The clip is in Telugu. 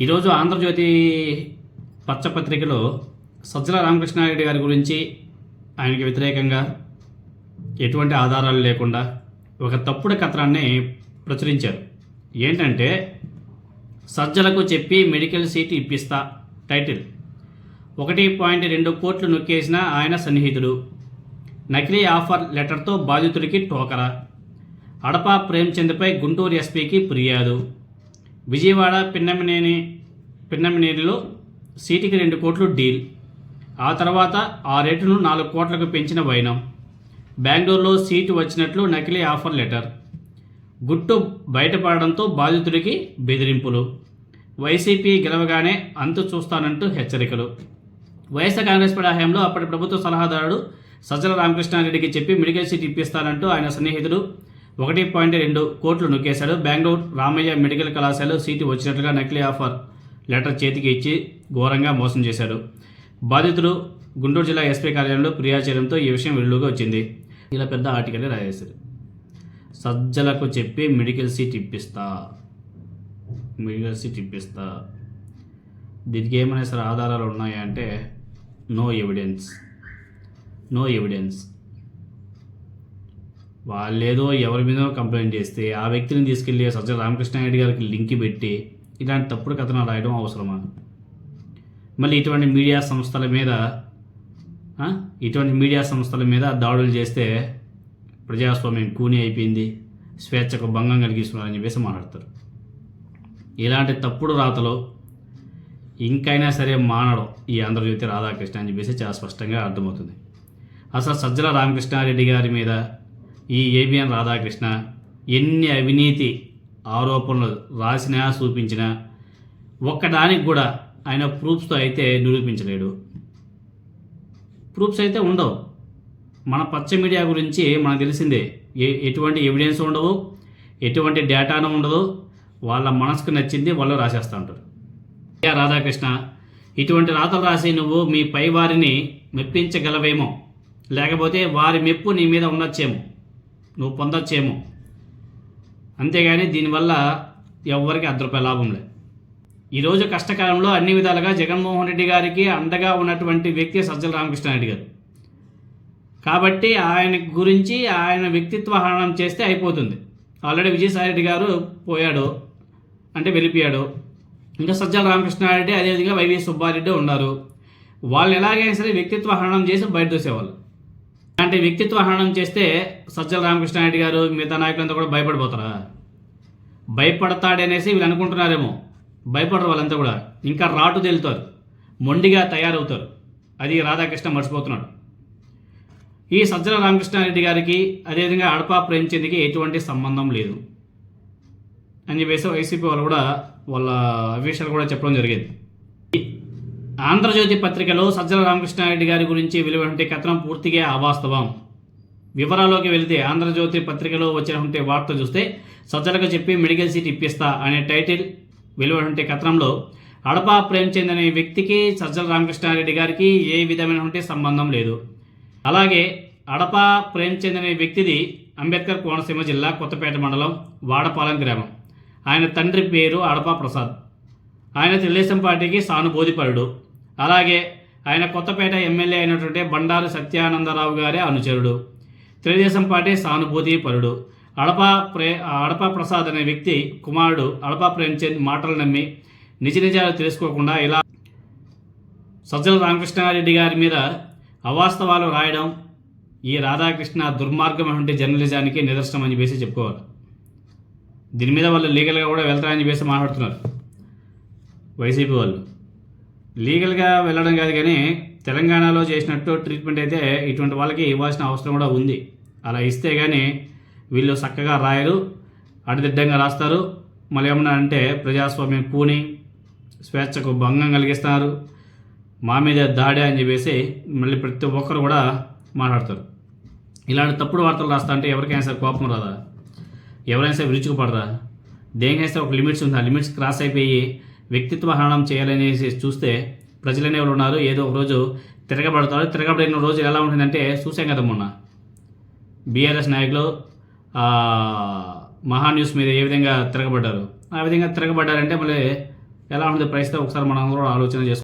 ఈరోజు ఆంధ్రజ్యోతి పచ్చపత్రికలో సజ్జల రామకృష్ణారెడ్డి గారి గురించి ఆయనకి వ్యతిరేకంగా ఎటువంటి ఆధారాలు లేకుండా ఒక తప్పుడు కథనాన్ని ప్రచురించారు. ఏంటంటే సజ్జలకు చెప్పి మెడికల్ సీట్ ఇప్పిస్తా టైటిల్. ఒకటి పాయింట్ రెండు కోట్లు నొక్కేసిన ఆయన సన్నిహితుడు. నకిలీ ఆఫర్ లెటర్తో బాధితుడికి టోకరా. అడపా ప్రేమ్చంద్పై గుంటూరు ఎస్పీకి ఫిర్యాదు. విజయవాడ పిన్నమినేని పిన్నమినేనిలో సీటుకి రెండు కోట్లు డీల్. ఆ తర్వాత ఆ రేటును నాలుగు కోట్లకు పెంచిన వైనం. బెంగళూరులో సీటు వచ్చినట్లు నకిలీ ఆఫర్ లెటర్. గుట్టు బయటపడడంతో బాధితుడికి బెదిరింపులు. వైసీపీ గెలవగానే అంతు చూస్తానంటూ హెచ్చరికలు. వైఎస్ఆర్ కాంగ్రెస్ పార్టీ హయాంలో అప్పటి ప్రభుత్వ సలహాదారుడు సజ్జల రామకృష్ణారెడ్డికి చెప్పి మెడికల్ సీట్ ఇప్పిస్తానంటూ ఆయన సన్నిహితుడు ఒకటి పాయింట్ రెండు కోట్లు నొక్కేశాడు. బెంగళూరు రామయ్య మెడికల్ కళాశాలలో సీటు వచ్చినట్లుగా నకిలీ ఆఫర్ లెటర్ చేతికి ఇచ్చి ఘోరంగా మోసం చేశాడు. బాధితుడు గుంటూరు జిల్లా ఎస్పీ కార్యాలయంలో ఫిర్యాదు చేయడంతో ఈ విషయం వెలుగుగా వచ్చింది. ఇలా పెద్ద ఆర్టికల్ రాయేశారు సజ్జలకు చెప్పి మెడికల్ సీట్ ఇప్పిస్తా. మెడికల్ సీట్ ఇప్పిస్తా. దీనికి ఏమైనా సరే ఆధారాలు ఉన్నాయా అంటే నో ఎవిడెన్స్. No evidence. వాళ్ళేదో ఎవరి మీదో కంప్లైంట్ చేస్తే ఆ వ్యక్తిని తీసుకెళ్ళి సజ్జ రామకృష్ణారెడ్డి గారికి లింక్ పెట్టి ఇలాంటి తప్పుడు కథనాలు రాయడం అవసరమా? మళ్ళీ ఇటువంటి మీడియా సంస్థల మీద ఇటువంటి మీడియా సంస్థల మీద దాడులు చేస్తే ప్రజాస్వామ్యం కూని అయిపోయింది స్వేచ్ఛకు భంగం కలిగిస్తున్నారని చెప్పేసి మాట్లాడతారు. ఇలాంటి తప్పుడు రాతలు ఇంకైనా సరే మానడం ఈ ఆంధ్రజ్యోతి రాధాకృష్ణ అని చెప్పేసి చాలా స్పష్టంగా అర్థమవుతుంది. అసలు సజ్జల రామకృష్ణారెడ్డి గారి మీద ఈ ఏబిఎన్ రాధాకృష్ణ ఎన్ని అవినీతి ఆరోపణలు రాసినా చూపించినా ఒక్కదానికి కూడా ఆయన ప్రూఫ్స్తో అయితే నిరూపించలేడు. ప్రూఫ్స్ అయితే ఉండవు. మన పచ్చ మీడియా గురించి మనకు తెలిసిందే. ఏ ఎటువంటి ఎవిడెన్స్ ఉండవు ఎటువంటి డేటాను ఉండదు. వాళ్ళ మనసుకు నచ్చింది వాళ్ళు రాసేస్తూ ఉంటారు. ఏ రాధాకృష్ణ ఇటువంటి రాతలు రాసి నువ్వు మీ పై వారిని మెప్పించగలవేమో. లేకపోతే వారి మెప్పు నీ మీద ఉండొచ్చేమో. నువ్వు పొందొచ్చేమో. అంతేగాని దీనివల్ల ఎవ్వరికి అర్ధ రూపాయ లాభం లేదు. ఈరోజు కష్టకాలంలో అన్ని విధాలుగా జగన్మోహన్ రెడ్డి గారికి అండగా ఉన్నటువంటి వ్యక్తి సజ్జల రామకృష్ణారెడ్డి గారు. కాబట్టి ఆయన గురించి ఆయన వ్యక్తిత్వ హరణం చేస్తే అయిపోతుంది. ఆల్రెడీ విజయసాయి రెడ్డి గారు పోయాడు అంటే వెళ్ళిపోయాడు. ఇంకా సజ్జల రామకృష్ణారెడ్డి అదేవిధంగా వైవి సుబ్బారెడ్డి ఉన్నారు. వాళ్ళు ఎలాగైనా సరే వ్యక్తిత్వ హరణం చేసి బయట దూసేవాళ్ళు అంటే వ్యక్తిత్వ హననం చేస్తే సజ్జల రామకృష్ణారెడ్డి గారు మిగతా నాయకులంతా కూడా భయపడిపోతారా? భయపడతాడనేసి వీళ్ళు అనుకుంటున్నారేమో. భయపడరు వాళ్ళంతా కూడా. ఇంకా రాటు తేలుతారు. మొండిగా తయారవుతారు. అది రాధాకృష్ణ మర్చిపోతున్నాడు. ఈ సజ్జల రామకృష్ణారెడ్డి గారికి అదేవిధంగా అడపా ప్రేమచంద్కి ఎటువంటి సంబంధం లేదు అని చెప్పేసి వైసీపీ వాళ్ళు కూడా వాళ్ళ అఫీషియల్ కూడా చెప్పడం జరిగింది. ఆంధ్రజ్యోతి పత్రికలో సజ్జల రామకృష్ణారెడ్డి గారి గురించి వెలువడే కథనం పూర్తిగా అవాస్తవం. వివరాల్లోకి వెళితే ఆంధ్రజ్యోతి పత్రికలో వచ్చినటువంటి వార్త చూస్తే సజ్జలకు చెప్పి మెడికల్ సీట్ ఇప్పిస్తా అనే టైటిల్ వెలువడే కథనంలో అడపా ప్రేమ్చంద్ అనే వ్యక్తికి సజ్జల రామకృష్ణారెడ్డి గారికి ఏ విధమైనటువంటి సంబంధం లేదు. అలాగే అడపా ప్రేమ్చంద్ అనే వ్యక్తిది అంబేద్కర్ కోనసీమ జిల్లా కొత్తపేట మండలం వాడపాలెం గ్రామం. ఆయన తండ్రి పేరు అడపా ప్రసాద్. ఆయన తెలుగుదేశం పార్టీకి సానుభూతిపరుడు అలాగే ఆయన కొత్తపేట ఎమ్మెల్యే అయినటువంటి బండారు సత్యానందరావు గారే అనుచరుడు. తెలుగుదేశం పార్టీ సానుభూతి పరుడు. అడపా ప్రే అడపా ప్రసాద్ అనే వ్యక్తి కుమారుడు అడపా ప్రేమ్చంద్ మాటలు నమ్మి నిజ నిజాలు తెలుసుకోకుండా ఇలా సజ్జల రామకృష్ణారెడ్డి గారి మీద అవాస్తవాలు రాయడం ఈ రాధాకృష్ణ దుర్మార్గమైనటువంటి జర్నలిజానికి నిదర్శనం అని చెప్పేసి చెప్పుకోవాలి. దీని మీద వాళ్ళు లీగల్గా కూడా వెళ్తారని చెప్పేసి మాట్లాడుతున్నారు. వైసీపీ వాళ్ళు. లీగల్గా వెళ్ళడం కాదు కానీ తెలంగాణలో చేసినట్టు ట్రీట్మెంట్ అయితే ఇటువంటి వాళ్ళకి ఇవ్వాల్సిన అవసరం కూడా ఉంది. అలా ఇస్తే కానీ వీళ్ళు చక్కగా రాయరు అడిదిడ్డంగా రాస్తారు. మళ్ళీ ఏమన్నా అంటే ప్రజాస్వామ్యం కూని స్వేచ్ఛకు భంగం కలిగిస్తున్నారు మా మీద దాడి అని చెప్పేసి మళ్ళీ ప్రతి ఒక్కరు కూడా మాట్లాడతారు. ఇలాంటి తప్పుడు వార్తలు రాస్తా అంటే ఎవరికైనా సరే కోపం రాదా? ఎవరైనా సరే విరుచుకుపడదా దేనికైనా సరే ఒక లిమిట్స్ ఉంది. ఆ లిమిట్స్ క్రాస్ అయిపోయి వ్యక్తిత్వ హరణం చేయాలనేసి చూస్తే ప్రజలనే ఉన్నారు. ఏదో ఒక రోజు తిరగబడతారు. తిరగబడిన రోజు ఎలా ఉంటుందంటే చూసాం కదా మొన్న. బీఆర్ఎస్ నాయకులు మహాన్యూస్ మహా న్యూస్ మీద ఏ విధంగా తిరగబడ్డారు? ఆ విధంగా తిరగబడ్డారంటే మళ్ళీ ఎలా ఉంటుంది? పరిస్థితి ఒకసారి మనం కూడా ఆలోచన చేసుకోవాలి